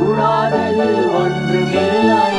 கூடாதது ஒன்றுமில்லை.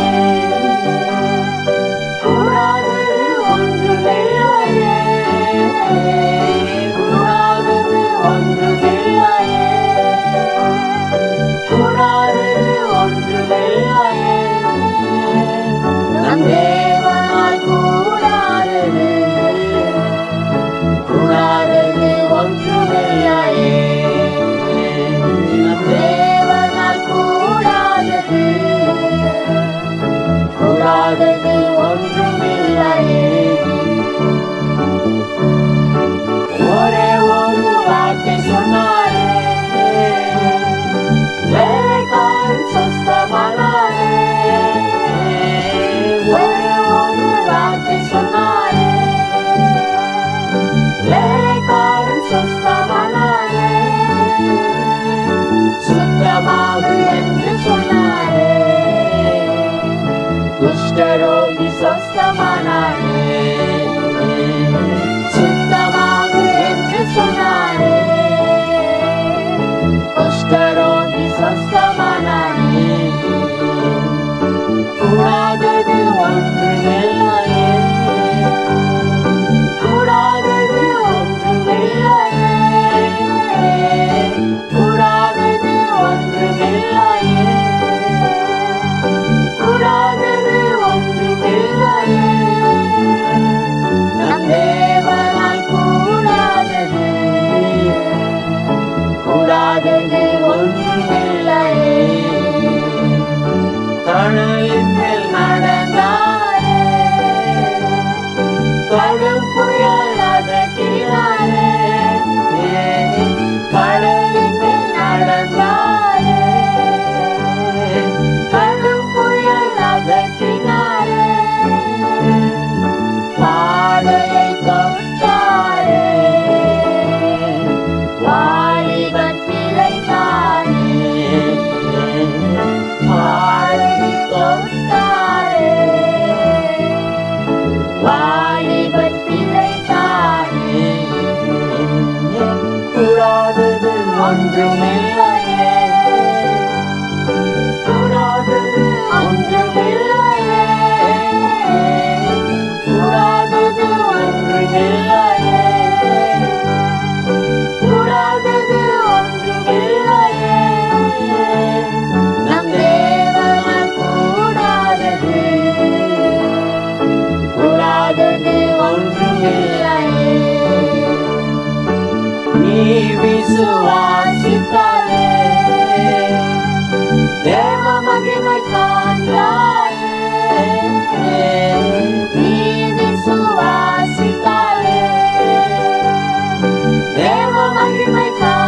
老人。ஒன்றுமில்லை தொடாதது ஒன்றுமில்லை தொடாதது ஒன்றுமில்லை தொடாதது ஒன்றுமில்லை நம் தேவன் கூடாதது கூடாதது நீ விசுவா Deva magi mai kanda entre, sua suas sitale. Deva magi mai kanda.